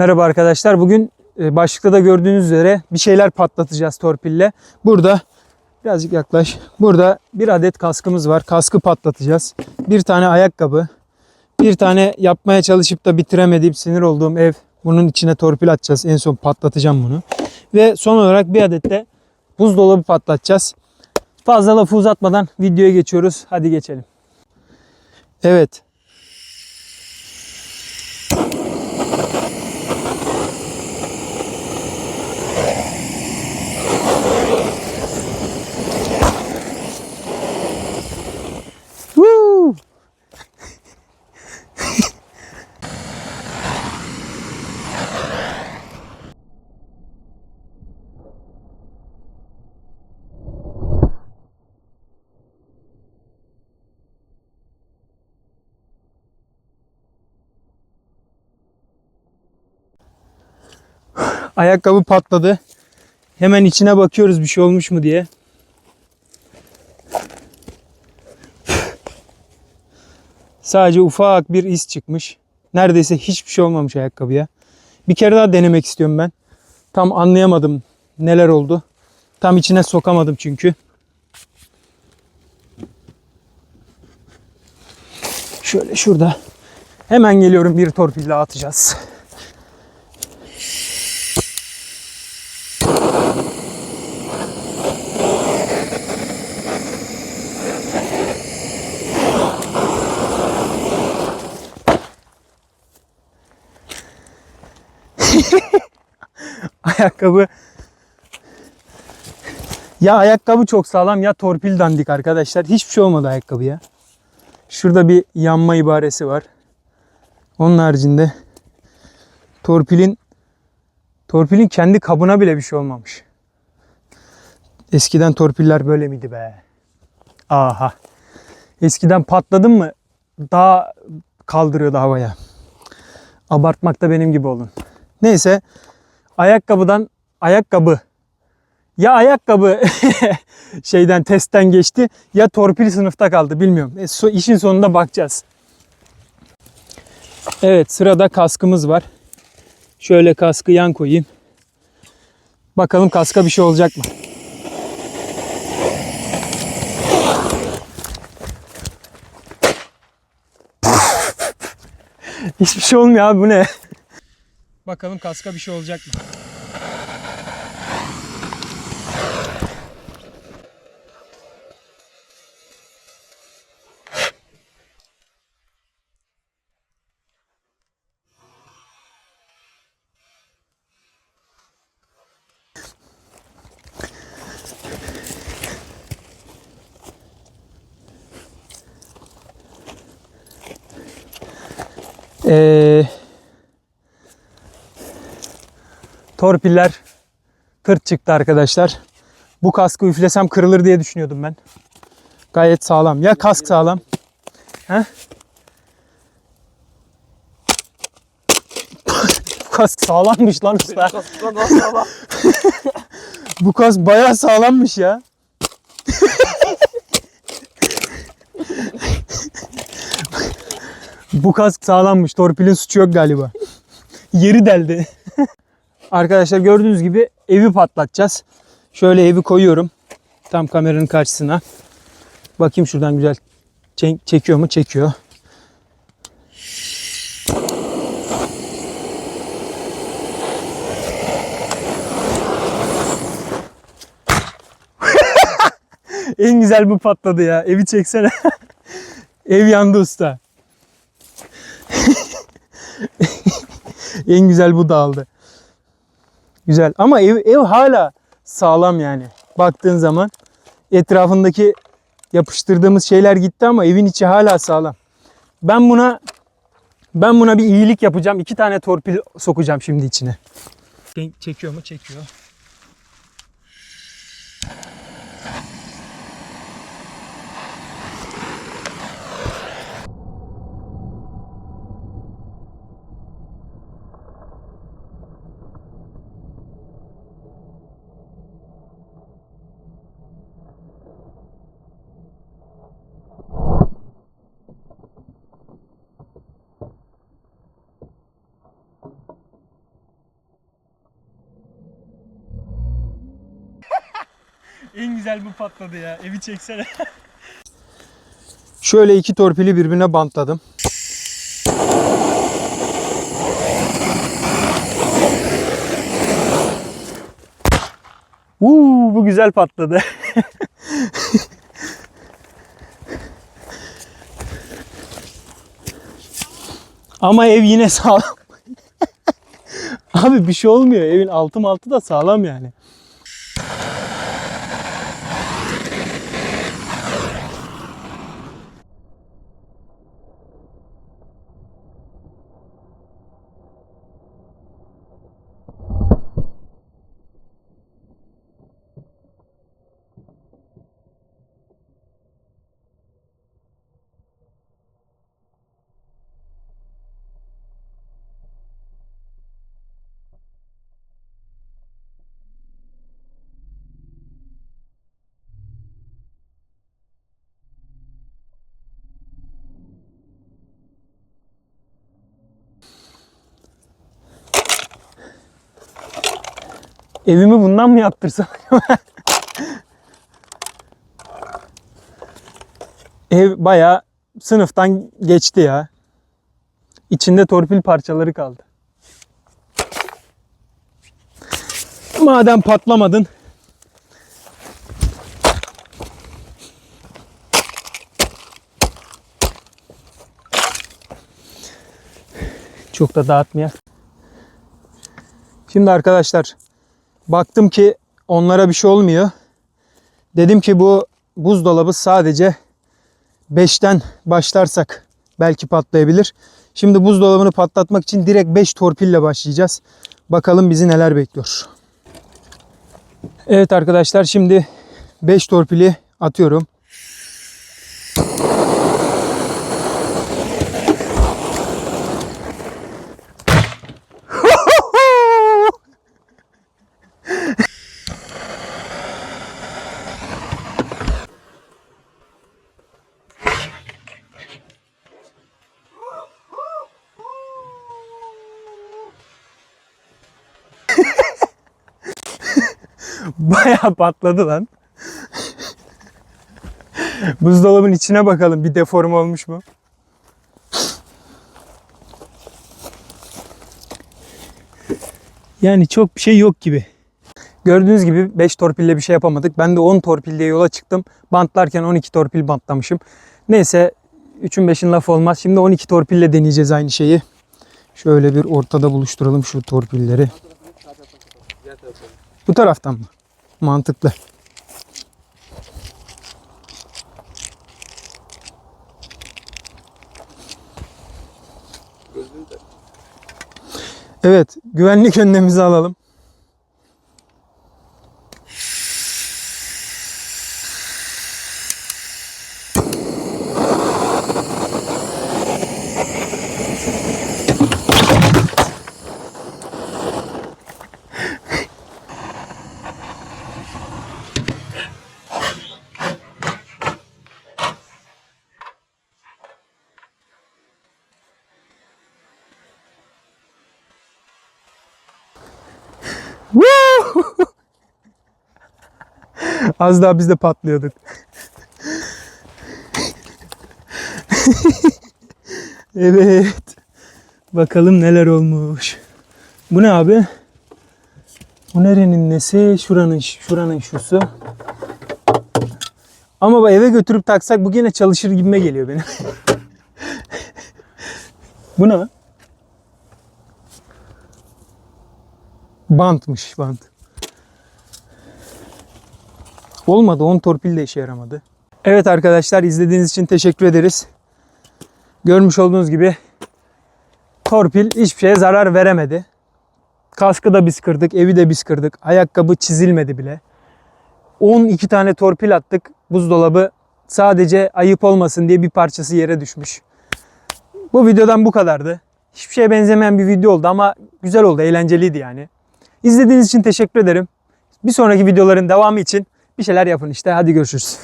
Merhaba arkadaşlar. Bugün e, başlıkta da gördüğünüz üzere bir şeyler patlatacağız torpille. Burada birazcık yaklaş. Burada bir adet kaskımız var. Kaskı patlatacağız. Bir tane ayakkabı. Bir tane yapmaya çalışıp da bitiremediğim sinir olduğum ev. Bunun içine torpil atacağız. En son patlatacağım bunu. Ve son olarak bir adet de buzdolabı patlatacağız. Fazla lafı uzatmadan videoya geçiyoruz. Hadi geçelim. Evet. Ayakkabı patladı. Hemen içine bakıyoruz bir şey olmuş mu diye. Sadece ufak bir iz çıkmış. Neredeyse hiçbir şey olmamış ayakkabıya. Bir kere daha denemek istiyorum ben. Tam anlayamadım neler oldu. Tam içine sokamadım çünkü. Şöyle şurada. Hemen geliyorum bir torpille atacağız. Ayakkabı ya ayakkabı çok sağlam ya torpil dandik arkadaşlar. Hiçbir şey olmadı ayakkabıya. Şurada bir yanma ibaresi var. Onun haricinde torpilin torpilin kendi kabına bile bir şey olmamış. Eskiden torpiller böyle miydi be? Aha. Eskiden patladın mı daha kaldırıyordu havaya. Abartmakta benim gibi olun. Neyse ayakkabıdan ayakkabı ya ayakkabı şeyden testten geçti ya torpil sınıfta kaldı bilmiyorum. E, so, işin sonunda bakacağız. Evet sırada kaskımız var. Şöyle kaskı yan koyayım. Bakalım kaska bir şey olacak mı? Hiçbir şey olmuyor abi bu ne? Bakalım kaska bir şey olacak mı? Ee, torpiller tırt çıktı arkadaşlar. Bu kaskı üflesem kırılır diye düşünüyordum ben. Gayet sağlam. Ya kask sağlam. He? Bu kask sağlammış lan usta. Bu kask bayağı sağlammış ya. Bu kask sağlammış. Torpilin suçu yok galiba. Yeri deldi. Arkadaşlar gördüğünüz gibi evi patlatacağız. Şöyle evi koyuyorum. Tam kameranın karşısına. Bakayım şuradan güzel çek- çekiyor mu? Çekiyor. En güzel bu patladı ya. Evi çeksene. Ev yandı usta. en güzel bu dağıldı. Güzel ama ev, ev hala sağlam yani. Baktığın zaman etrafındaki yapıştırdığımız şeyler gitti ama evin içi hala sağlam. Ben buna ben buna bir iyilik yapacağım. İki tane torpil sokacağım şimdi içine. Çekiyor mu? Çekiyor. En güzel bu patladı ya. Evi çeksene. Şöyle iki torpili birbirine bantladım. Uuu bu güzel patladı. Ama ev yine sağlam. Abi bir şey olmuyor. Evin altı altı da sağlam yani. Evimi bundan mı yaptırsam? Ev bayağı sınıftan geçti ya. İçinde torpil parçaları kaldı. Madem patlamadın. Çok da dağıtmayak. Şimdi arkadaşlar baktım ki onlara bir şey olmuyor. Dedim ki bu buzdolabı sadece 5'ten başlarsak belki patlayabilir. Şimdi buzdolabını patlatmak için direkt 5 torpille başlayacağız. Bakalım bizi neler bekliyor. Evet arkadaşlar şimdi 5 torpili atıyorum. Bayağı patladı lan. Buzdolabın içine bakalım bir deform olmuş mu? Yani çok bir şey yok gibi. Gördüğünüz gibi 5 torpille bir şey yapamadık. Ben de 10 torpille yola çıktım. Bantlarken 12 torpil bantlamışım. Neyse 3'ün 5'in lafı olmaz. Şimdi 12 torpille deneyeceğiz aynı şeyi. Şöyle bir ortada buluşturalım şu torpilleri. Bu taraftan mı? Mantıklı. Evet, güvenlik önlemimizi alalım. Az daha biz de patlıyorduk. evet. Bakalım neler olmuş. Bu ne abi? Bu nerenin nesi? Şuranın şuranın şusu. Ama eve götürüp taksak bu gene çalışır gibime geliyor benim. bu ne? Bantmış bant. Olmadı 10 torpil de işe yaramadı. Evet arkadaşlar izlediğiniz için teşekkür ederiz. Görmüş olduğunuz gibi torpil hiçbir şeye zarar veremedi. Kaskı da biz kırdık, evi de biz kırdık. Ayakkabı çizilmedi bile. 12 tane torpil attık. Buzdolabı sadece ayıp olmasın diye bir parçası yere düşmüş. Bu videodan bu kadardı. Hiçbir şeye benzemeyen bir video oldu ama güzel oldu, eğlenceliydi yani. İzlediğiniz için teşekkür ederim. Bir sonraki videoların devamı için bir şeyler yapın işte. Hadi görüşürüz.